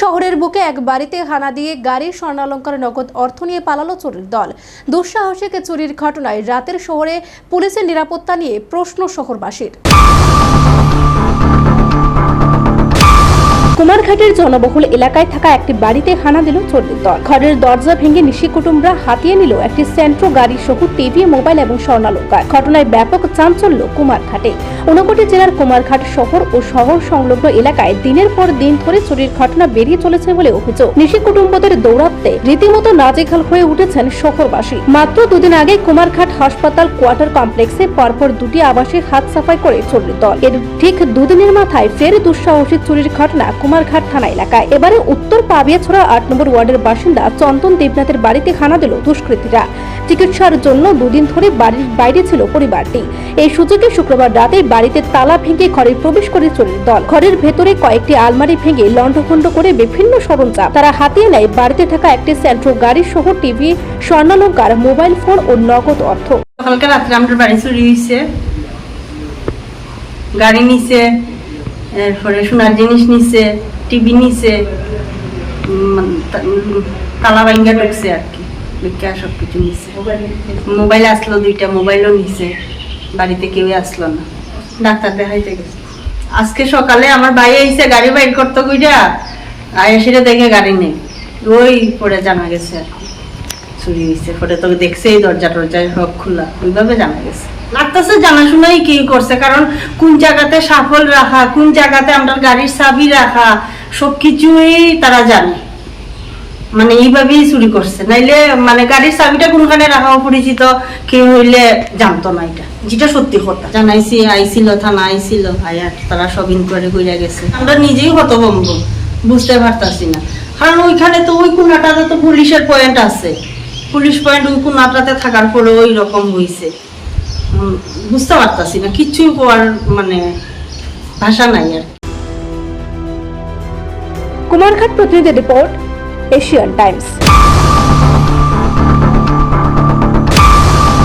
শহরের বুকে এক বাড়িতে হানা দিয়ে গাড়ির স্বর্ণালঙ্কার নগদ অর্থ নিয়ে পালালো চোরের দল। দুঃসাহসিক চুরির ঘটনায় রাতের শহরে পুলিশের নিরাপত্তা নিয়ে প্রশ্ন শহরবাসীর। কুমারঘাটের জনবহুল এলাকায় থাকা একটি বাড়িতে হানা দিল চোরের দল। ঘরের দরজা ভেঙে নিশি কুটুমরা হাতিয়ে নিল একটি সেন্ট্রো গাড়ি সহ টিভি, মোবাইল এবং স্বর্ণালঙ্কার। ঘটনায় ব্যাপক চাঞ্চল্য কুমারঘাটে। ঊনকোটি জেলার কুমারঘাট শহর ও শহর সংলগ্ন এলাকায় দিনের পর দিন ধরে চুরির ঘটনা বেরিয়ে চলেছে বলে অভিযোগ। নিশি কুটুম্বদের দৌড়াতে রীতিমতো নাজেখাল হয়ে উঠেছেন শহরবাসী। মাত্র দুদিন আগে কুমারঘাট হাসপাতাল কোয়ার্টার কমপ্লেক্সে পরপর দুটি আবাসিক হাত সাফাই করে চোরের দল। এর ঠিক দুদিনের মাথায় ফের দুঃসাহসিক চুরির ঘটনা কুমারঘাট থানা এলাকায়। এবারে উত্তর পাবিয়াছড়া আট নম্বর ওয়ার্ডের বাসিন্দা চন্দন দেবনাথের বাড়িতে হানা দিল দুষ্কৃতীরা। চিকিৎসার জন্য দুদিন ধরে বাড়ির বাইরে ছিল পরিবারটি। এই সুযোগে শুক্রবার রাতে বাড়িতে তালা ভেঙে ঘরে প্রবেশ করে চোরের দল। ঘরের ভেতরে কয়েকটি আলমারি ভেঙে লণ্ডভণ্ড করে বিভিন্ন সরঞ্জাম তারা হাতিয়ে নেয়। বাড়িতে থাকা একটি সেন্ট্রো গাড়ি সহ টিভি, স্বর্ণালঙ্কার, মোবাইল ফোন ও নগদ অর্থ। কালকে গাড়ি নিছে, এরপরে সোনার জিনিস নিছে, টিভি নিছে তালা ভাঙ্গা ঢুকছে আর কি। ঢুকে সব কিছু নিছে। মোবাইল আসলো দুইটা, মোবাইলও নিছে। বাড়িতে কেউই আসলো না। ডাক্তার দেখাইতে গেছে। আজকে সকালে আমার ভাই আইছে, গাড়ি বাইর করতে কইরা, আয় সেটা দেখে গাড়ি নেই। ওই পরে জানা গেছে আর চুরি হয়েছে পরে তোকে দেখছে এই দরজা টরজা সব খোলা, ওইভাবে জানা গেছে। লাগতেছে জানাশোনাই কি করছে, কারণ কোন জায়গাতে সাফল রাখা, কোন জায়গাতে আমরা গাড়ির চাবি রাখা, সবকিছুই তারা জানে। মানে এইভাবেই চুরি করছে। নাইলে মানে গাড়ির চাবিটা কোনখানে রাখা অপরিচিত কেউ হইলে জানতো না এটা। যেটা সত্যি কথা। জানাইছি আইছিল থানা আইছিল আয়ার তারা সব ইনকোয়ারি করে গেছে। আমরা নিজেই হতভম্ব বুঝতে পারতাছি না। কারণ ওইখানে তো ওই কোনাটাতে তো পুলিশের পয়েন্ট আছে। পুলিশ পয়েন্ট ওই কোনাটাতে থাকার পরে ওই রকম হইছে। বুঝতে পারতাছি না কিচ্ছুই করার মানে ভাষা নাই আর কি। কুমারঘাট প্রতিনিধি রিপোর্ট Asian Times.